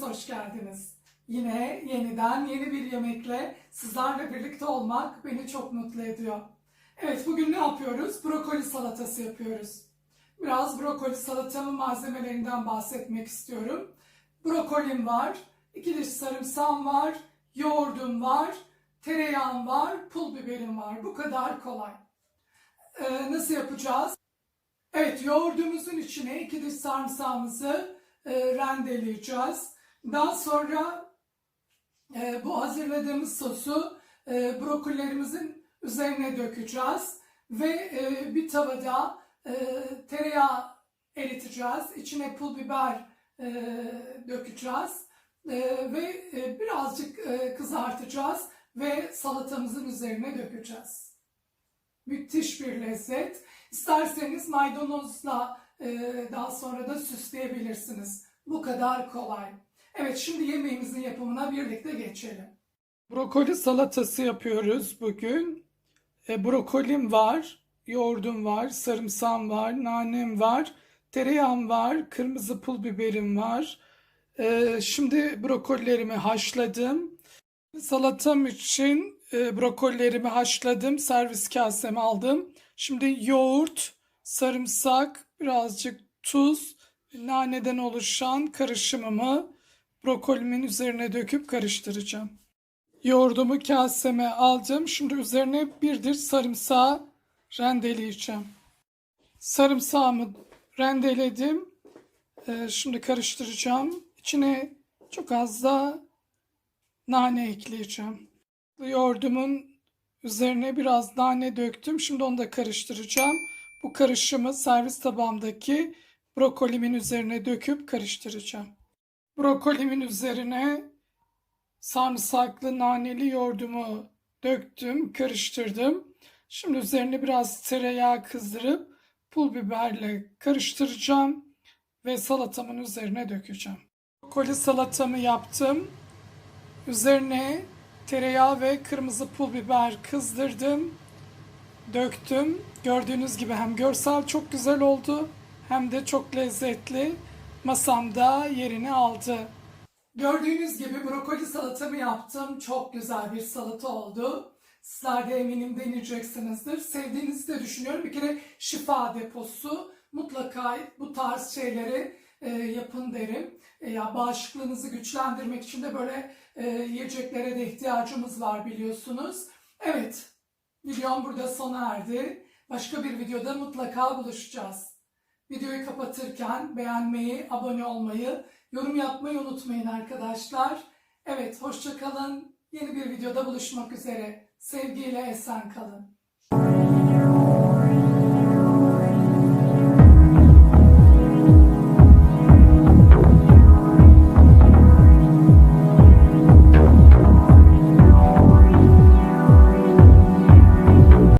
geldiniz. Yine yeniden yeni bir yemekle sizlerle birlikte olmak beni çok mutlu ediyor. Evet bugün ne yapıyoruz? Brokoli salatası yapıyoruz. Biraz brokoli salatamın malzemelerinden bahsetmek istiyorum. Brokolim var, iki diş sarımsağım var, yoğurdum var, tereyağım var, pul biberim var. Bu kadar kolay. Ee, nasıl yapacağız? Evet, yoğurdumuzun içine iki diş sarımsağımızı e, rendeleyeceğiz. Daha sonra e, bu hazırladığımız sosu e, brokolilerimizin üzerine dökeceğiz. Ve e, bir tavada e, tereyağı eriteceğiz. İçine pul biber e, dökeceğiz. E, ve e, birazcık e, kızartacağız ve salatamızın üzerine dökeceğiz. Müthiş bir lezzet. İsterseniz maydanozla e, daha sonra da süsleyebilirsiniz. Bu kadar kolay. Evet şimdi yemeğimizin yapımına birlikte geçelim. Brokoli salatası yapıyoruz bugün. E, brokolim var, yoğurdum var, sarımsağım var, nanem var, tereyağım var, kırmızı pul biberim var. E, şimdi brokolilerimi haşladım. Salatam için e, brokolilerimi haşladım, servis kaseme aldım. Şimdi yoğurt, sarımsak, birazcık tuz, naneden oluşan karışımımı brokolimin üzerine döküp karıştıracağım. Yoğurdumu kaseme aldım. Şimdi üzerine bir diş sarımsağı rendeleyeceğim. Sarımsağımı rendeledim. Ee, şimdi karıştıracağım. İçine çok az da nane ekleyeceğim. Yoğurdumun üzerine biraz nane döktüm. Şimdi onu da karıştıracağım. Bu karışımı servis tabağımdaki brokolimin üzerine döküp karıştıracağım. Brokolimin üzerine sarımsaklı naneli yoğurdumu döktüm, karıştırdım. Şimdi üzerine biraz tereyağı kızdırıp pul biberle karıştıracağım ve salatamın üzerine dökeceğim. Brokoli salatamı yaptım. Üzerine tereyağı ve kırmızı pul biber kızdırdım. Döktüm. Gördüğünüz gibi hem görsel çok güzel oldu hem de çok lezzetli. Masamda yerini aldı. Gördüğünüz gibi brokoli salatamı yaptım. Çok güzel bir salata oldu. Sizler de eminim deneyeceksinizdir. Sevdiğinizi de düşünüyorum. Bir kere şifa deposu. Mutlaka bu tarz şeyleri e, yapın derim. E, ya bağışıklığınızı güçlendirmek için de böyle e, yiyeceklere de ihtiyacımız var biliyorsunuz. Evet, videom burada sona erdi. Başka bir videoda mutlaka buluşacağız. Videoyu kapatırken beğenmeyi, abone olmayı, yorum yapmayı unutmayın arkadaşlar. Evet, hoşça kalın. Yeni bir videoda buluşmak üzere. Sevgiyle esen kalın.